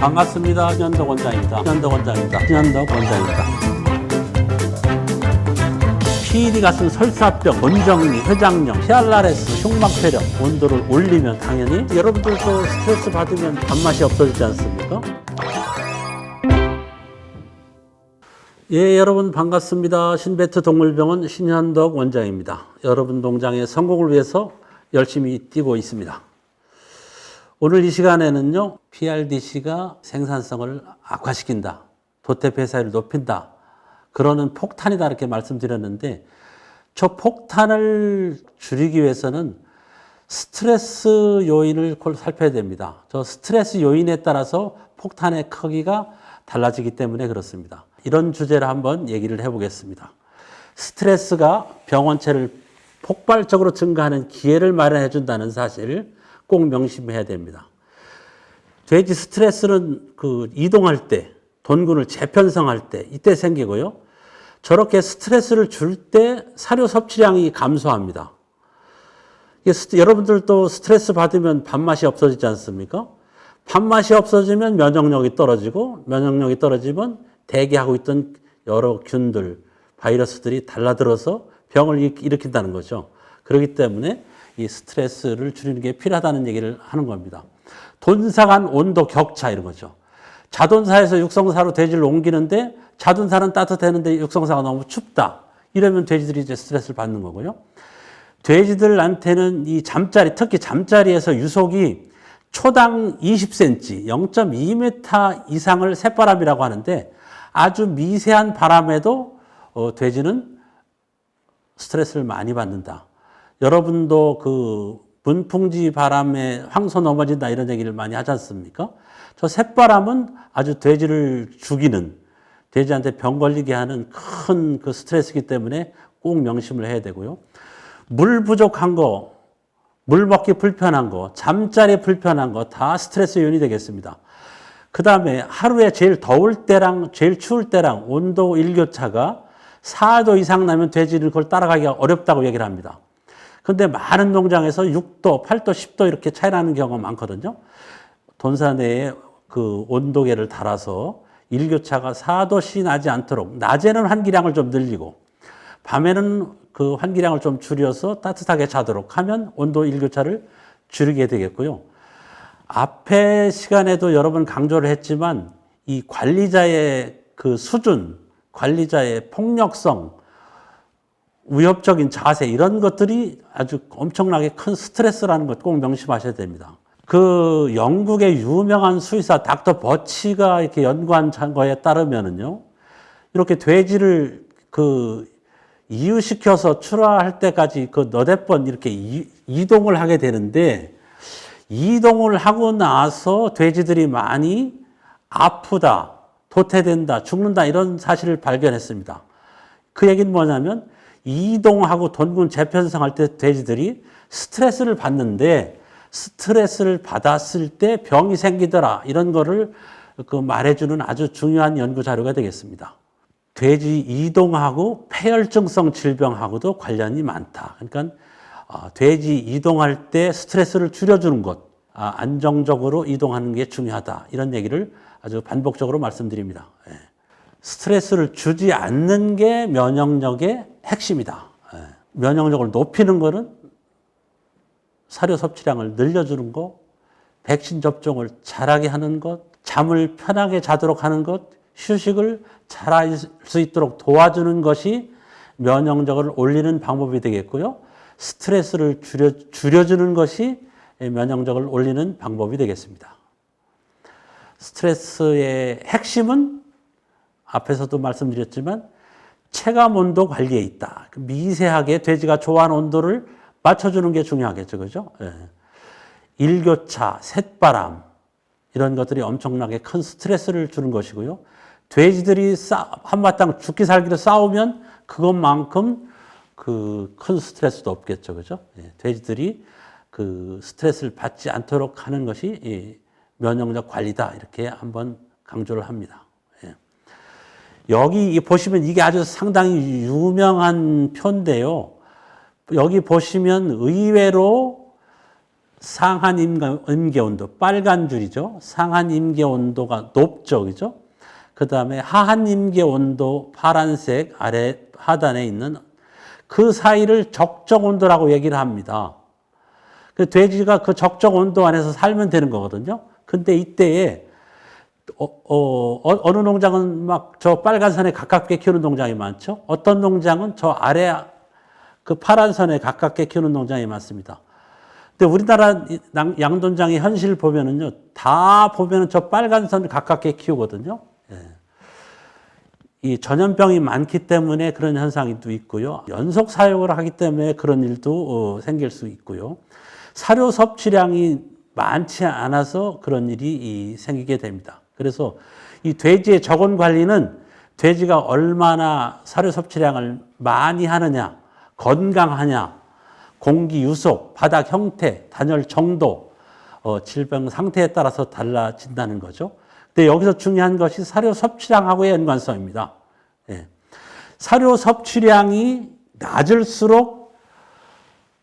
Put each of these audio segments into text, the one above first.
반갑습니다. 신현덕 원장입니다. 신현덕 원장입니다. 신현덕 원장입니다. PED가 쓴 설사병, 원정리, 회장령, 히알라레스, 흉막폐렴 온도를 올리면 당연히 여러분들도 스트레스 받으면 밥맛이 없어지지 않습니까? 예, 여러분 반갑습니다. 신베트 동물병원 신현덕 원장입니다. 여러분 농장의 성공을 위해서 열심히 뛰고 있습니다. 오늘 이 시간에는요, PRDC가 생산성을 악화시킨다. 도태 폐사율을 높인다. 그러는 폭탄이다. 이렇게 말씀드렸는데, 저 폭탄을 줄이기 위해서는 스트레스 요인을 콜 살펴야 됩니다. 저 스트레스 요인에 따라서 폭탄의 크기가 달라지기 때문에 그렇습니다. 이런 주제를 한번 얘기를 해보겠습니다. 스트레스가 병원체를 폭발적으로 증가하는 기회를 마련해 준다는 사실을 꼭 명심해야 됩니다. 돼지 스트레스는 그 이동할 때, 돈군을 재편성할 때, 이때 생기고요. 저렇게 스트레스를 줄 때 사료 섭취량이 감소합니다. 여러분들도 스트레스 받으면 밥맛이 없어지지 않습니까? 밥맛이 없어지면 면역력이 떨어지고, 면역력이 떨어지면 대기하고 있던 여러 균들, 바이러스들이 달라들어서 병을 일- 일으킨다는 거죠. 그렇기 때문에 이 스트레스를 줄이는 게 필요하다는 얘기를 하는 겁니다. 돈사 간 온도 격차 이런 거죠. 자동사에서 육성사로 돼지를 옮기는데 자동사는 따뜻했는데 육성사가 너무 춥다. 이러면 돼지들이 이제 스트레스를 받는 거고요. 돼지들한테는 이 잠자리, 특히 잠자리에서 유속이 초당 20cm, 0.2m 이상을 새바람이라고 하는데 아주 미세한 바람에도 어, 돼지는 스트레스를 많이 받는다. 여러분도 그 문풍지 바람에 황소 넘어진다 이런 얘기를 많이 하지 않습니까? 저 새바람은 아주 돼지를 죽이는 돼지한테 병 걸리게 하는 큰 그 스트레스이기 때문에 꼭 명심을 해야 되고요. 물 부족한 거, 물 먹기 불편한 거, 잠자리 불편한 거 다 스트레스 요인이 되겠습니다. 그 다음에 하루에 제일 더울 때랑 제일 추울 때랑 온도 일교차가 4도 이상 나면 돼지는 그걸 따라가기가 어렵다고 얘기를 합니다. 근데 많은 농장에서 6도, 8도, 10도 이렇게 차이 나는 경우가 많거든요. 돈사 내에 그 온도계를 달아서 일교차가 4도씨 나지 않도록 낮에는 환기량을 좀 늘리고 밤에는 그 환기량을 좀 줄여서 따뜻하게 자도록 하면 온도 일교차를 줄이게 되겠고요. 앞에 시간에도 여러 번 강조를 했지만 이 관리자의 그 수준, 관리자의 폭력성, 위협적인 자세 이런 것들이 아주 엄청나게 큰 스트레스라는 것 꼭 명심하셔야 됩니다. 그 영국의 유명한 수의사 닥터 버치가 이렇게 연구한 거에 따르면은요, 이렇게 돼지를 그 이유시켜서 출하할 때까지 그 너댓 번 이렇게 이, 이동을 하게 되는데 이동을 하고 나서 돼지들이 많이 아프다, 도태된다, 죽는다 이런 사실을 발견했습니다. 그 얘기는 뭐냐면 이동하고 돈군 재편성할 때 돼지들이 스트레스를 받는데 스트레스를 받았을 때 병이 생기더라 이런 거를 그 말해주는 아주 중요한 연구 자료가 되겠습니다. 돼지 이동하고 폐혈증성 질병하고도 관련이 많다. 그러니까 어, 돼지 이동할 때 스트레스를 줄여주는 것, 아, 안정적으로 이동하는 게 중요하다. 이런 얘기를 아주 반복적으로 말씀드립니다. 예. 스트레스를 주지 않는 게 면역력의 핵심이다. 예. 면역력을 높이는 거는 사료 섭취량을 늘려주는 것, 백신 접종을 잘하게 하는 것, 잠을 편하게 자도록 하는 것, 휴식을 잘할 수 있도록 도와주는 것이 면역력을 올리는 방법이 되겠고요. 스트레스를 줄여, 줄여주는 것이 면역력을 올리는 방법이 되겠습니다. 스트레스의 핵심은 앞에서도 말씀드렸지만 체감 온도 관리에 있다. 미세하게 돼지가 좋아하는 온도를 맞춰주는 게 중요하겠죠. 그죠? 예. 일교차, 쇳바람, 이런 것들이 엄청나게 큰 스트레스를 주는 것이고요. 돼지들이 싸, 한바탕 죽기 살기로 싸우면 그것만큼 그 큰 스트레스도 없겠죠. 그죠? 예. 돼지들이 그 스트레스를 받지 않도록 하는 것이 이 면역력 관리다. 이렇게 한번 강조를 합니다. 예. 여기 보시면 이게 아주 상당히 유명한 표인데요. 여기 보시면 의외로 상한 임계 온도, 빨간 줄이죠. 상한 임계 온도가 높죠. 그죠? 그 다음에 하한 임계 온도, 파란색 아래 하단에 있는 그 사이를 적정 온도라고 얘기를 합니다. 그 돼지가 그 적정 온도 안에서 살면 되는 거거든요. 근데 이때에 어, 어, 어, 느 농장은 막 저 빨간 선에 가깝게 키우는 농장이 많죠. 어떤 농장은 저 아래 그 파란 선에 가깝게 키우는 농장이 많습니다. 근데 우리나라 양돈장의 현실 보면은요, 다 보면은 저 빨간 선을 가깝게 키우거든요. 예. 이 전염병이 많기 때문에 그런 현상이 또 있고요. 연속 사육을 하기 때문에 그런 일도 어, 생길 수 있고요. 사료 섭취량이 많지 않아서 그런 일이 이 생기게 됩니다. 그래서 이 돼지의 적은 관리는 돼지가 얼마나 사료 섭취량을 많이 하느냐, 건강하냐, 공기 유속, 바닥 형태, 단열 정도, 어, 질병 상태에 따라서 달라진다는 거죠. 근데 여기서 중요한 것이 사료 섭취량하고의 연관성입니다. 예. 사료 섭취량이 낮을수록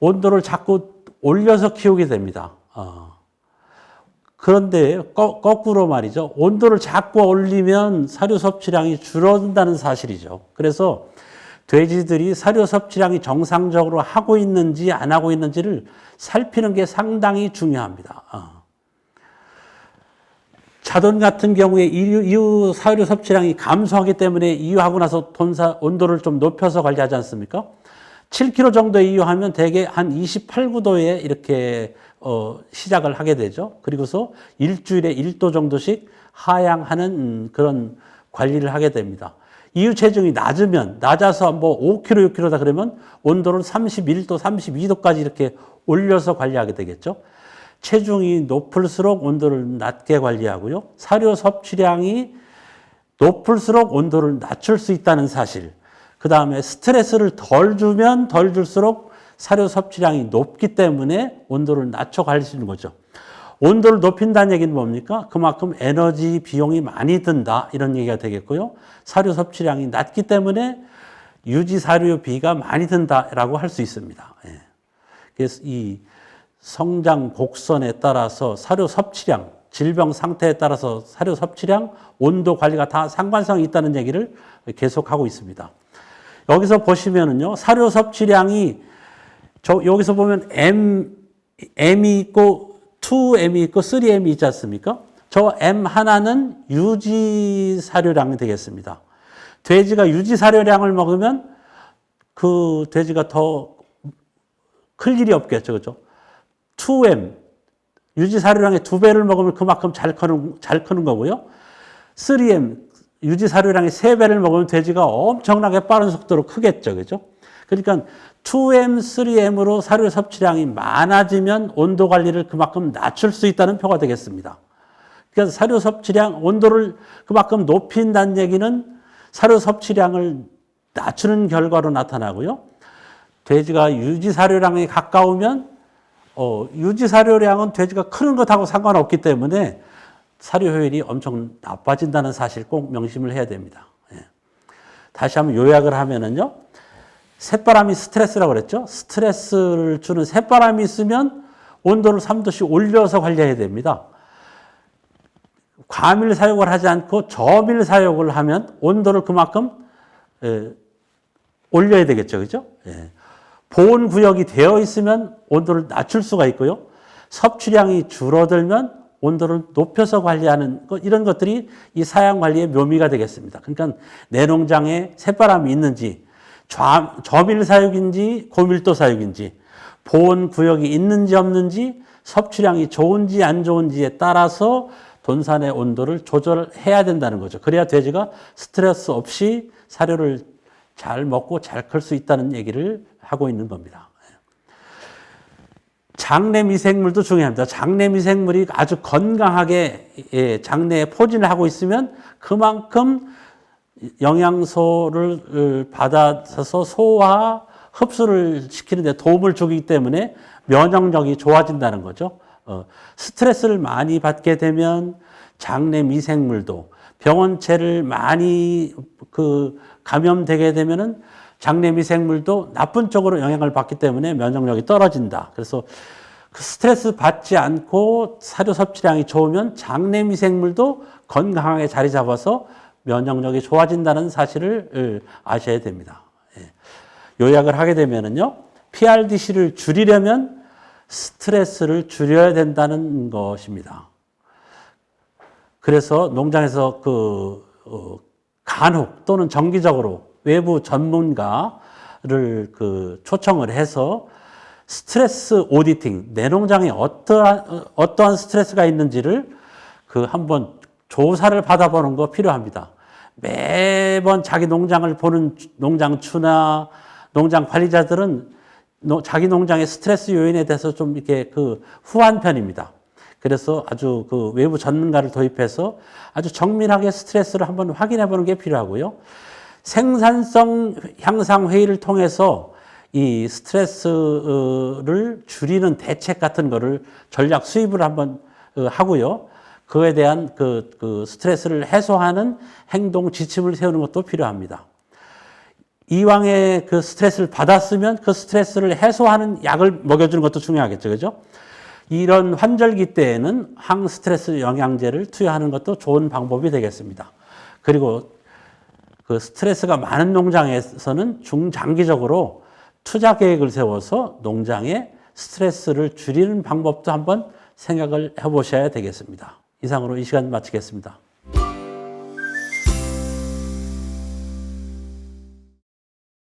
온도를 자꾸 올려서 키우게 됩니다. 어. 그런데 거, 거꾸로 말이죠. 온도를 자꾸 올리면 사료 섭취량이 줄어든다는 사실이죠. 그래서 돼지들이 사료 섭취량이 정상적으로 하고 있는지 안 하고 있는지를 살피는 게 상당히 중요합니다. 어. 자돈 같은 경우에 이유 사료 섭취량이 감소하기 때문에 이유하고 나서 본사 온도를 좀 높여서 관리하지 않습니까? 7kg 정도 이유하면 대개 한 28, 9도에 이렇게 어, 시작을 하게 되죠. 그리고서 일주일에 1도 정도씩 하향하는 음, 그런 관리를 하게 됩니다. 이유 체중이 낮으면 낮아서 뭐 5kg, 6kg다 그러면 온도를 31도, 32도까지 이렇게 올려서 관리하게 되겠죠. 체중이 높을수록 온도를 낮게 관리하고요. 사료 섭취량이 높을수록 온도를 낮출 수 있다는 사실. 그 다음에 스트레스를 덜 주면 덜 줄수록 사료 섭취량이 높기 때문에 온도를 낮춰 갈 수 있는 거죠. 온도를 높인다는 얘기는 뭡니까? 그만큼 에너지 비용이 많이 든다. 이런 얘기가 되겠고요. 사료 섭취량이 낮기 때문에 유지 사료비가 많이 든다라고 할 수 있습니다. 예. 그래서 이 성장 곡선에 따라서 사료 섭취량, 질병 상태에 따라서 사료 섭취량, 온도 관리가 다 상관성이 있다는 얘기를 계속하고 있습니다. 여기서 보시면은요, 사료 섭취량이 저 여기서 보면 M M이 있고 2M이 있고 3M이 있지 않습니까? 저 M 하나는 유지 사료량이 되겠습니다. 돼지가 유지 사료량을 먹으면 그 돼지가 더 클 일이 없겠죠. 그죠? 2M 유지 사료량의 두 배를 먹으면 그만큼 잘 크는 잘 크는 거고요. 3M 유지 사료량의 세 배를 먹으면 돼지가 엄청나게 빠른 속도로 크겠죠. 그죠? 그러니까 2M, 3M으로 사료 섭취량이 많아지면 온도 관리를 그만큼 낮출 수 있다는 표가 되겠습니다. 그러니까 사료 섭취량, 온도를 그만큼 높인다는 얘기는 사료 섭취량을 낮추는 결과로 나타나고요. 돼지가 유지 사료량에 가까우면 어, 유지 사료량은 돼지가 크는 것하고 상관없기 때문에 사료 효율이 엄청 나빠진다는 사실 꼭 명심을 해야 됩니다. 예. 다시 한번 요약을 하면은요. 새바람이 스트레스라고 그랬죠. 스트레스를 주는 새바람이 있으면 온도를 3도씩 올려서 관리해야 됩니다. 과밀 사육을 하지 않고 저밀 사육을 하면 온도를 그만큼 에, 올려야 되겠죠. 그죠? 예. 보온 구역이 되어 있으면 온도를 낮출 수가 있고요. 섭취량이 줄어들면 온도를 높여서 관리하는 것, 이런 것들이 이 사양 관리의 묘미가 되겠습니다. 그러니까 내 농장에 새바람이 있는지, 좌, 저밀 사육인지 고밀도 사육인지, 보온 구역이 있는지 없는지, 섭취량이 좋은지 안 좋은지에 따라서 돈산의 온도를 조절해야 된다는 거죠. 그래야 돼지가 스트레스 없이 사료를 잘 먹고 잘 클 수 있다는 얘기를 하고 있는 겁니다. 장내 미생물도 중요합니다. 장내 미생물이 아주 건강하게 예, 장내에 포진을 하고 있으면 그만큼 영양소를 받아서 소화, 흡수를 시키는 데 도움을 주기 때문에 면역력이 좋아진다는 거죠. 어, 스트레스를 많이 받게 되면 장내 미생물도 병원체를 많이 그 감염되게 되면은 장내 미생물도 나쁜 쪽으로 영향을 받기 때문에 면역력이 떨어진다. 그래서 그 스트레스 받지 않고 사료 섭취량이 좋으면 장내 미생물도 건강하게 자리 잡아서 면역력이 좋아진다는 사실을 아셔야 됩니다. 예. 요약을 하게 되면은요, PRDC를 줄이려면 스트레스를 줄여야 된다는 것입니다. 그래서 농장에서 그 어, 간혹 또는 정기적으로 외부 전문가를 그 초청을 해서 스트레스 오디팅, 내 농장에 어떠한, 어떠한 스트레스가 있는지를 그 한번 조사를 받아보는 거 필요합니다. 매번 자기 농장을 보는 농장 추나 농장 관리자들은 노- 자기 농장의 스트레스 요인에 대해서 좀 이렇게 그 후한 편입니다. 그래서 아주 그 외부 전문가를 도입해서 아주 정밀하게 스트레스를 한번 확인해 보는 게 필요하고요. 생산성 향상 회의를 통해서 이 스트레스를 줄이는 대책 같은 거를 전략 수립을 한번 어, 하고요. 그에 대한 그, 그 스트레스를 해소하는 행동 지침을 세우는 것도 필요합니다. 이왕에 그 스트레스를 받았으면 그 스트레스를 해소하는 약을 먹여주는 것도 중요하겠죠. 그죠? 이런 환절기 때에는 항스트레스 영양제를 투여하는 것도 좋은 방법이 되겠습니다. 그리고 그 스트레스가 많은 농장에서는 중장기적으로 투자 계획을 세워서 농장의 스트레스를 줄이는 방법도 한번 생각을 해보셔야 되겠습니다. 이상으로 이 시간 마치겠습니다.